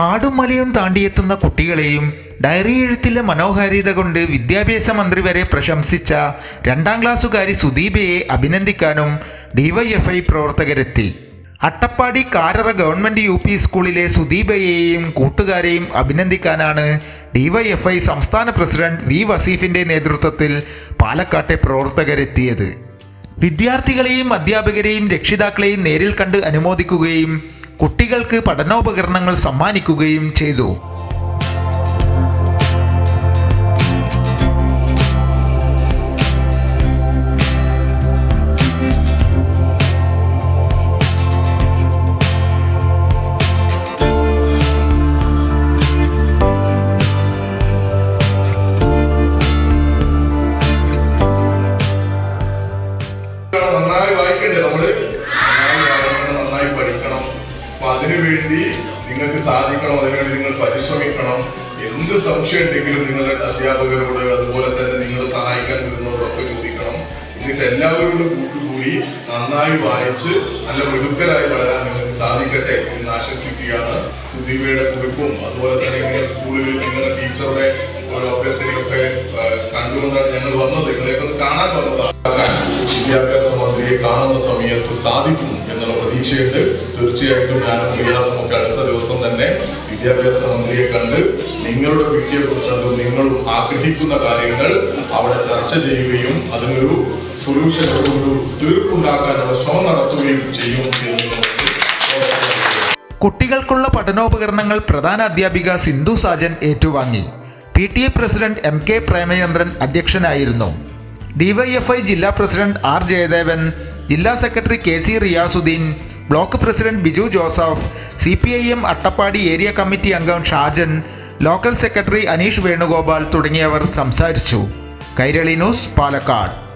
കാടും മലയും താണ്ടിയെത്തുന്ന കുട്ടികളെയും ഡയറി എഴുത്തിലെ മനോഹാരിത കൊണ്ട് വിദ്യാഭ്യാസ മന്ത്രി വരെ പ്രശംസിച്ച രണ്ടാം ക്ലാസ്സുകാരി സുദീപയെ അഭിനന്ദിക്കാനും DYFI പ്രവർത്തകരെത്തി. Attappadi Karara government U P സ്കൂളിലെ സുദീപയെയും കൂട്ടുകാരെയും അഭിനന്ദിക്കാനാണ് ഡിവൈഎഫ്ഐ സംസ്ഥാന പ്രസിഡന്റ് വി വസീഫിന്റെ നേതൃത്വത്തിൽ പാലക്കാട്ടെ പ്രവർത്തകരെത്തിയത്. വിദ്യാർത്ഥികളെയും അധ്യാപകരെയും രക്ഷിതാക്കളെയും നേരിൽ കണ്ട് അനുമോദിക്കുകയും കുട്ടികൾക്ക് പഠനോപകരണങ്ങൾ സമ്മാനിക്കുകയും ചെയ്തു. അപ്പൊ അതിനുവേണ്ടി നിങ്ങൾക്ക് സാധിക്കണം അതിനുവേണ്ടി നിങ്ങൾ പരിശ്രമിക്കണം. എന്ത് സംശയം ഉണ്ടെങ്കിലും നിങ്ങളുടെ അധ്യാപകരോട് അതുപോലെ തന്നെ നിങ്ങൾ സഹായിക്കാൻ വരുന്നവരോടൊക്കെ ചോദിക്കണം. എന്നിട്ട് എല്ലാവരോടും കൂട്ടുകൂടി നന്നായി വായിച്ച് നല്ല മിടുക്കരായി വളരാൻ നിങ്ങൾക്ക് സാധിക്കട്ടെ എന്ന് ആശംസിക്കുകയാണ്. സുദീപയുടെ കുറിപ്പും അതുപോലെ തന്നെ നിങ്ങളുടെ സ്കൂളിൽ നിങ്ങളുടെ ടീച്ചറുടെ ഓരോ അഭ്യർത്ഥനയൊക്കെ കണ്ടുകൊണ്ടാണ് ഞങ്ങൾ വന്നത്. നിങ്ങളെയൊക്കെ കാണാൻ വന്നതാണ്. വിദ്യാഭ്യാസ മന്ത്രിയെ കാണുന്ന സമയത്ത് സാധിക്കും എന്നുള്ള പ്രതീക്ഷയുണ്ട്. തീർച്ചയായിട്ടും ഞാനും പ്രയാസമൊക്കെ അടുത്ത ദിവസം തന്നെ വിദ്യാഭ്യാസ മന്ത്രിയെ കണ്ട് നിങ്ങളുടെ വിജയ പ്രശ്നങ്ങളും നിങ്ങൾ ആഗ്രഹിക്കുന്ന കാര്യങ്ങൾ അവിടെ ചർച്ച ചെയ്യുകയും അതിനൊരു സൊല്യൂഷൻ ഒരു തീർപ്പുണ്ടാക്കാനുള്ള ശ്രമം നടത്തുകയും ചെയ്യും കുട്ടികൾക്കുള്ള പഠനോപകരണങ്ങൾ പ്രധാന അധ്യാപിക സിന്ധു സാജൻ ഏറ്റുവാങ്ങി. P T A president M K Premachandran അധ്യക്ഷനായിരുന്നു. ഡിവൈഎഫ്ഐ ജില്ലാ പ്രസിഡന്റ് ആർ ജയദേവൻ ജില്ലാ secretary K C Riyasudheen block president Biju Joseph C P I M Attappadi area committee അംഗം ഷാജൻ ലോക്കൽ സെക്രട്ടറി അനീഷ് വേണുഗോപാൽ തുടങ്ങിയവർ സംസാരിച്ചു. കൈരളി ന്യൂസ് പാലക്കാട്.